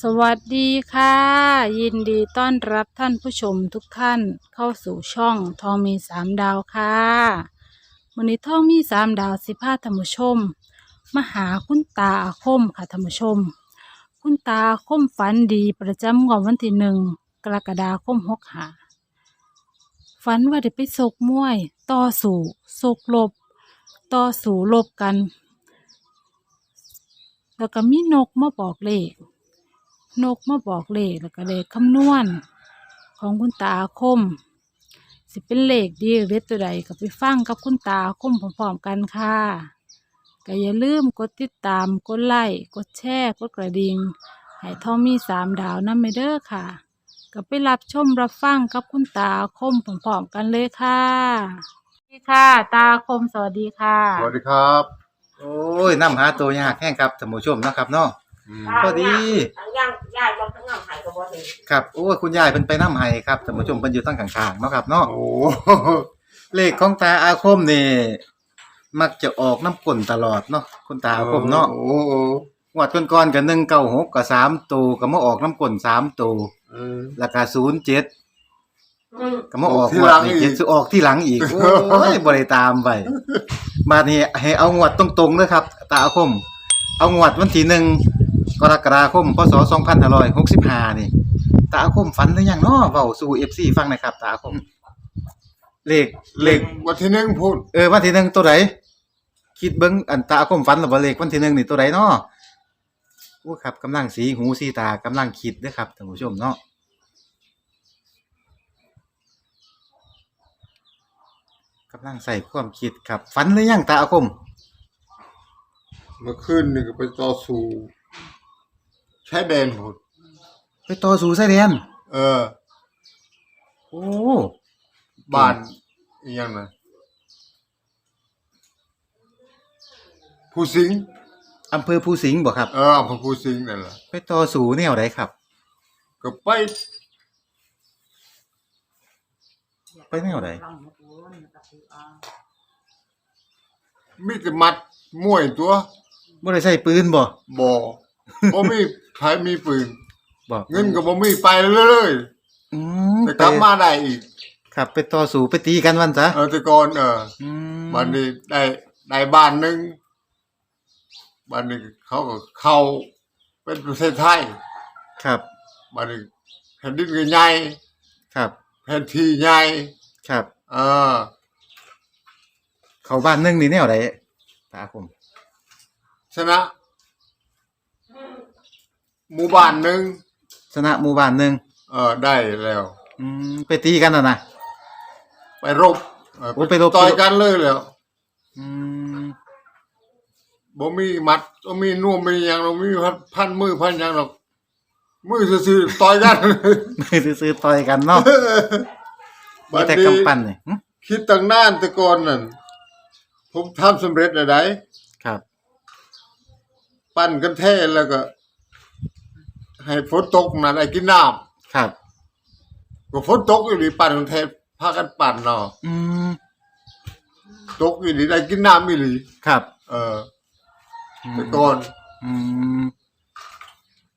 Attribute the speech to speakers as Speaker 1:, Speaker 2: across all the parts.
Speaker 1: สวัสดีค่ะ ยินดีต้อนรับท่านผู้ชมทุกท่านเข้าสู่ช่องทองมีสามดาวค่ะวันนี้ทองมีสามดาวสิพาท่านผู้ชมมาหาคุณตาอาคมค่ะท่านผู้ชม คุณตาอาคมฝันดีประจำวันที่หนึ่งกรกฎาคมหกหาฝันว่าได้ไปซกมวย ต่อสู้ซกลบ ต่อสู้ลบกัน แล้วก็มีนกมาบอกเลข นกมาบอกเลขแล้วก็เลขคำนวณของคุณตาอาคม สิเป็นเลขดีหรือเลขตัวใดก็ไปฟังกับคุณตาอาคมพร้อมๆกันค่ะก็อย่าลืมกดติดตามกดไลค์กดแชร์กดกระดิ่งให้ทอมมีสามดาวนั่นไปเด้อค่ะ ก็ไปรับชมรับฟังกับคุณตาอาคมพร้อมๆกันเลยค่ะสวัสดีค่ะตาอาคมสวัสดีค่ะ
Speaker 2: สวัสดีครับ
Speaker 3: โอ้ยน้ำหาตัวยากแห้งครับท่านผู้ชมเนาะครับเนาะพอดี
Speaker 4: ทั้งน้ำหายกับบ่เลย
Speaker 3: ครับโอ้ยคุณยายเป็นไปน้ำไห้ครับท่านผู้ชมเป็นอยู่ตั้งข้างๆเนาะครับเนาะ
Speaker 2: โอ้
Speaker 3: เลขของตาอาคมนี่มักจะออกน้ำกลนตลอดเนาะคุณตาอาคมเนาะ
Speaker 2: โอ้โอ้
Speaker 3: งวดก่อนๆกับหนึ่งเก้าหกกับสามตัวก็มาออกน้ำกลนสามตัว
Speaker 2: เออ
Speaker 3: แล้วก็ศูนย์เจ็ด
Speaker 4: อืม
Speaker 3: ก็มาออก
Speaker 2: ออกที่
Speaker 3: งว
Speaker 2: หลั
Speaker 3: ด
Speaker 2: ง
Speaker 3: นี้
Speaker 2: อีก
Speaker 3: เจ็ดสิออกที่หลังอีกโอ้ยบริตามไปมานี่ให้เอางวดตรงๆเลยครับ ตาอาคม เอางวดวันที่หนึ่ง กรกฎาคมพศสองพันห้าร้อยหกสิบห้านี่ ตาอาคมฝันหรือยังเนาะเว้าสู่เอฟซีฟังหนะครับตาอาคม เลขเลข
Speaker 2: วันที่หนึ่งพูด
Speaker 3: เออวันที่หนึ่งตัวไหนคิดเบิ้งอันตาอาคมฝันหรือว่าเลขวันที่หนึ่งนี่ตัวไหนเนาะโอ้ครับกำลังสีหูสีตากำลังคิดเด้อครับท่านผู้ชมเนาะกำลังใส่ความคิดครับฝันหรือยังตาอาคม
Speaker 2: เมื่อคืนนี่ก็ไปต่อสู้ ใช้แดนพูด
Speaker 3: ไปต่อสู่ไส้แดน
Speaker 2: เออ
Speaker 3: โอ้
Speaker 2: บ้านอีหยังนะผู้สิงห์
Speaker 3: อำเภอภูสิงห์บ่ครับ
Speaker 2: เอออำเภอผู้สิงห์นั่นแหละ
Speaker 3: ไปต่อสู่แนวใดครับ
Speaker 2: ก็ไป
Speaker 3: ไปแนวใด
Speaker 2: มีแต่มัดมวยตัว
Speaker 3: บ่ได้ใส่ปืนบ่
Speaker 2: บ่ บ่มีใครมีปืน
Speaker 3: บ่
Speaker 2: เงินก็บ่มีไปเลย
Speaker 3: อืม
Speaker 2: แต่กลับมาได้อีก
Speaker 3: ครับไปต่อสู่ไปตีกันวันซะ
Speaker 2: เออแต่ก่อนเออ
Speaker 3: อืม
Speaker 2: วันนี้ได้ได้บ้านหนึ่งบ้านนี้เขาก็เข้าเป็นประเทศไทย
Speaker 3: ครับ
Speaker 2: บ้านนี้แผ่นดินก็ใหญ่
Speaker 3: ครับ
Speaker 2: แผ่นที่ใหญ่
Speaker 3: ครับ
Speaker 2: เออ
Speaker 3: เขาบ้านหนึงนี่แนวใดตาคม
Speaker 2: ชนะ หมู่บ้านหนึ่ง
Speaker 3: ชนะหมู่บ้านหนึง
Speaker 2: เออได้แล้ว
Speaker 3: อืมไปตีกันน่ะนะ
Speaker 2: ไปรบเออ
Speaker 3: โอ้ไปรบ
Speaker 2: ต่อยกันเลยแล้ว
Speaker 3: อืม
Speaker 2: บ่มีหมัดบ่มีน่วมมีหยังเรามีพันพันมือพันหยังหรอกมือซื่อๆต่อยกัน
Speaker 3: มือซื้อๆต่อยกันเนาะมีแต่กำปั้นนี่หึ
Speaker 2: คิดตั้งนานแต่ก่อนนั่นผมทำสำเร็จแล้วได้
Speaker 3: ครับ
Speaker 2: ปั้นกันแท้แล้วก็ ให้ฝนตกนั่นไอ้กินน้
Speaker 3: ครับำ
Speaker 2: ก็ฝนตกอยู่ดีปั้นกันแท้พากันปั่นเนาะ
Speaker 3: อืม
Speaker 2: ตกอยู่ดีได้กินน้ำอีหลี
Speaker 3: ครับ
Speaker 2: เออ
Speaker 3: อืม
Speaker 2: แต่ก่อน
Speaker 3: อืม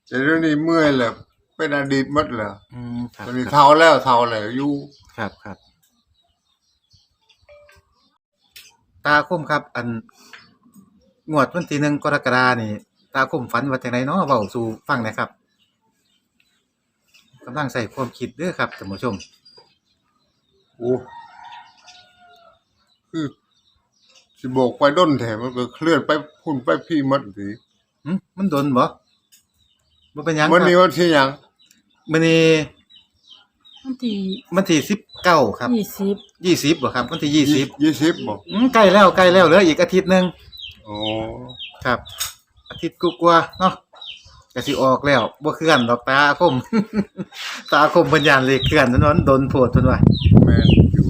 Speaker 2: แต่เดี๋ยวนี้เมื่อยแล้วเป็นอดีตหมดแล้ว
Speaker 3: อืมครับ
Speaker 2: ตอนนี้เท่าแล้วเท่าแล้วอยู่
Speaker 3: ครับครับ ตาคมครับ อันงวดวันที่หนึ่งกรกฎานี่ ตาคมฝันว่าจังไดเนาะเว้าสู่ฟังหนะครับ กำลังใส่ความคิดเด้อครับท่านผู้ชม
Speaker 2: โอ้คือสิบอกไปด้นแถมมันก็เคลื่อนไปพุ่นไปพี่หมัดสิ
Speaker 3: หึมันโดนบ่บ่เป็นหยังค
Speaker 2: วั
Speaker 3: รั
Speaker 2: น
Speaker 3: บ
Speaker 2: นี้วันที่หยัง
Speaker 3: มื้อนี้
Speaker 1: วันที่
Speaker 3: วันที่19ครับ
Speaker 1: ยี่สิบ
Speaker 3: 20บ่ครับวันที่20
Speaker 2: ยี่สิบบอก
Speaker 3: อืมใกล้แล้วใกล้แล้วเหลืออีกอาทิตย์หนึง
Speaker 2: โอ้
Speaker 3: ครับอาทิตย์กว่าๆเนาะ ก็สิออกแล้วบ่เคลื่อนดอกตาคม ตาคมเพิ่นย่านเลขเคลื่อนนั่นมันโดนโพดเพิ่นว่า
Speaker 2: แม่นอยู่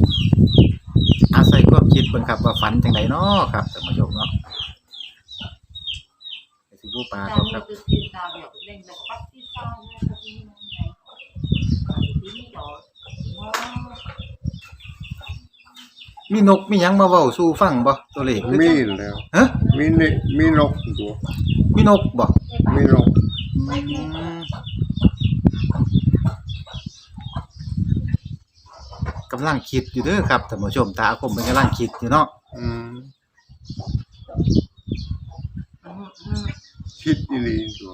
Speaker 3: อาศัยความคิดเพิ่นครับว่าฝันจังไดเนาะครับท่านผู้ชมเนาะไปสิบูปลาเขาครับ มีนกมีหยังมาเว้าสู่ฟังบ่ตัวเลขหรือ
Speaker 2: มี
Speaker 3: จัง
Speaker 2: แล้ว
Speaker 3: ฮะ
Speaker 2: มีนี่มีนกตัว
Speaker 3: มีนกบ่
Speaker 2: มีนก
Speaker 3: อื กำลังคิดอยู่เด้อครับท่านผู้ชมตาอาคมเป็นกำลังคิดอยู่เนาะ
Speaker 2: อืมคิดอีหลีตัว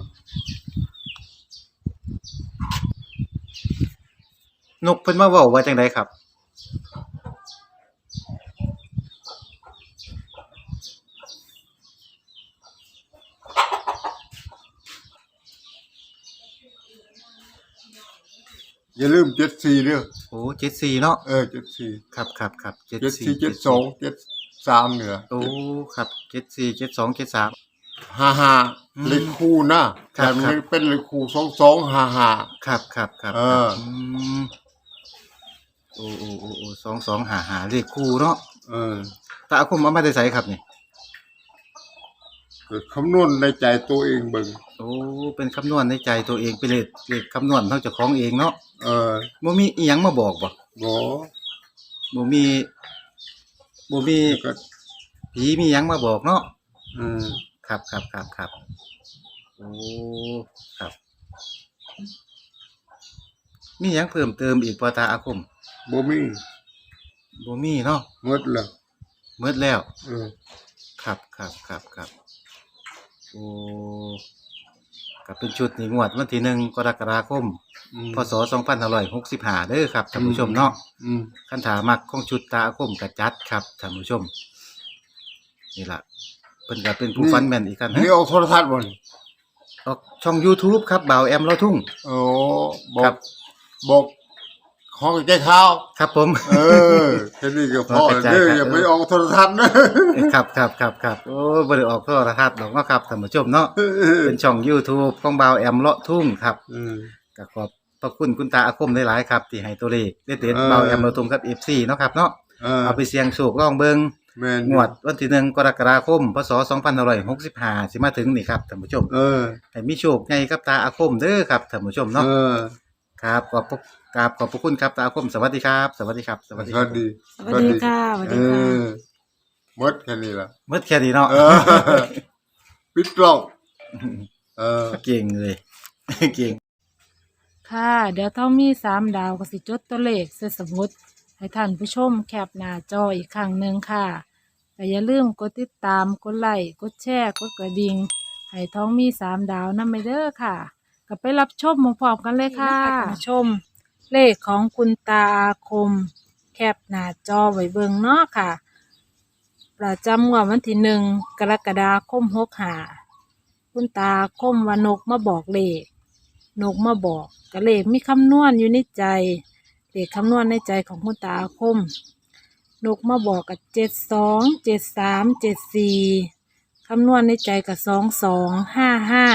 Speaker 2: น
Speaker 3: กเพิ่นมาเว้าว่าจังไดครับ
Speaker 2: อย่าลืมเจ็ดสี่เด้อ
Speaker 3: โอ้74เนาะ
Speaker 2: เออเจ็ดสี่
Speaker 3: ครับครับครับ
Speaker 2: เจ็ดสี่เจ็ดสองเจ็ดสามเหนือ
Speaker 3: โอ้ครับ74 72 73
Speaker 2: ห้าห้า
Speaker 3: อืม
Speaker 2: เลขคู่นะครับแต่มันเป็นเลขคู่สองสองห้าห้า
Speaker 3: ครับครับครับ
Speaker 2: เออ
Speaker 3: มโอ้โอ้โอ้โอ้สองสองหาหาเลขคู่เนาะ
Speaker 2: เออ
Speaker 3: ตาอาคมเอามาได้ใส่ครับนี่
Speaker 2: เกิด คำนวณในใจตัวเองเบิ่ง
Speaker 3: โอ้เป็นคำนวณในใจตัวเองเป็นเลขเลขคำนวณเท่าเจ้าของเองเนาะ
Speaker 2: เออ
Speaker 3: บ่มีอีหยังมาบอกบ่
Speaker 2: บ่
Speaker 3: บ่มีบ่มี
Speaker 2: ก็
Speaker 3: ผีมีหยังมาบอกเนาะ
Speaker 2: อืม
Speaker 3: ครับครับครับครับโอ้ครับ มีหยังเพิ่มเติมอีกบ่ตาอาคม
Speaker 2: บ่มี
Speaker 3: บ่มีเนาะ
Speaker 2: หมดแล้ว
Speaker 3: หมดแล้ว
Speaker 2: เออ
Speaker 3: ครับครับครับครับ โอ้ก็เป็นชุดนี้งวดวันที่หนึ่งกรกฎาคม
Speaker 2: อืม
Speaker 3: พศ2565เด้อครับท่านผู้ชมเนาะ
Speaker 2: อืม
Speaker 3: คันถามักของชุดตาอาคมกระจัดครับท่านผู้ชม นี่ล่ะเพิ่นก็เป็นผู้ฟันแม่นอีกกัน
Speaker 2: นี่
Speaker 3: ฮะ
Speaker 2: ออกโทรทัศน์บ่นี่
Speaker 3: ออกช่อง YouTube ครับบ่าวแอมเราทุ่ง
Speaker 2: โอ้บอ
Speaker 3: ครั
Speaker 2: ก
Speaker 3: บ
Speaker 2: บอก ของใจข้าว
Speaker 3: ครับผม
Speaker 2: เออแค่นี้ก็พอ
Speaker 3: เข้าใจ
Speaker 2: เด้อ
Speaker 3: ครับ
Speaker 2: อย่าไปออกโทรทัศน์นะ
Speaker 3: ครับครับครับครับโอ้บ่ได้ออกโทรทัศน์ดอกเนาะครับท่านผู้ชมเนาะเป็นช่อง YouTube ของบ่าวแอมเลาะทุ่งครับ
Speaker 2: อืม
Speaker 3: ก็ขอบพระคุณคุณตาอาคมหลายๆครับ ที่ให้ตัวเลขเด็ด
Speaker 2: เออ
Speaker 3: ๆเบาแอมเราตรงกับ FC เนาะครับเนาะ
Speaker 2: เออ
Speaker 3: เอาไปเสี่ยงโชคลองเบิง
Speaker 2: แม่น
Speaker 3: งวดวันที่หนึ่งกรกฎาคมพศ2565สิมาถึงนี่ครับท่านผู้ชม
Speaker 2: เออ
Speaker 3: ให้มีโชคใหญ่กับตาอาคมเด้อครับท่านผู้ชมเนาะ
Speaker 2: เออ
Speaker 3: ครับขอบพระ กราบขอบพระคุณครับตาอาคมสวัสดีครับ สวัสดีครับส
Speaker 2: ส
Speaker 3: วัสดีค
Speaker 2: วั
Speaker 3: รั
Speaker 2: ส
Speaker 3: บ
Speaker 2: ดี
Speaker 1: สวัสดีค่ะสวัส
Speaker 2: เอ
Speaker 1: ดีค่ะ
Speaker 2: อหมดแค่นี้ล่ะ
Speaker 3: เมื่อแค่นี้เนาะ
Speaker 2: เออปิดกล้องเออ
Speaker 3: เก่งเลย เก่ง
Speaker 1: ค่ะ เดี๋ยวต้องมีสามดาวก็สิจดตัวเลขใส่สมุดให้ท่านผู้ชมแคปหน้าจออีกครั้งหนึ่งค่ะแต่อย่าลืมกดติดตาม กดไลค์กดแชร์ กดกระดิ่งให้ท้องมีสามดาวนั่นไปเด้อค่ะก็ไปรับชมพร้อมๆกันเลยค่ะท่านผู้ชม เลขของคุณตาอาคม แคปหน้าจอไว้เบิ่งเนาะค่ะ ประจำงวดวันที่หนึ่งกรกฎาคมหกหาคุณตาอาคมว่านกมาบอกเลขนกมาบอกก็เลขมีคำนวณอยู่ในใจเลขคำนวณในใจของคุณตาอาคม นกมาบอกกับเจ็ดสองเจ็ดสามเจ็ดสี่คำนวณในใจกับสองสองห้าห้า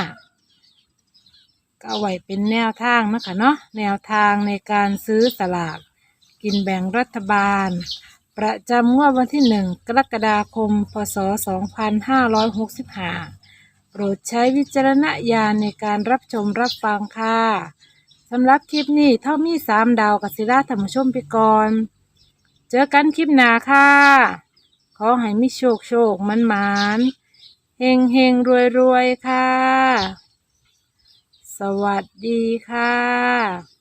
Speaker 1: ก็เอาไว้เป็นแนวทางนะคะเนาะแนวทางในการซื้อสลากกินแบ่งรัฐบาล ประจำงวดวันที่หนึ่งกรกฎาคม พศสองพันห้าร้อยหกสิบห้าโปรดใช้วิจารณญาณในการรับชมรับฟังค่ะสำหรับคลิปนี้เท่ามีสามดาวกับศิลาธรรมชมไปก่อนเจอกันคลิปหน้าค่ะ ขอให้มีโชคโชคมันมานเฮงเฮงรวยรวยค่ะ สวัสดีค่ะ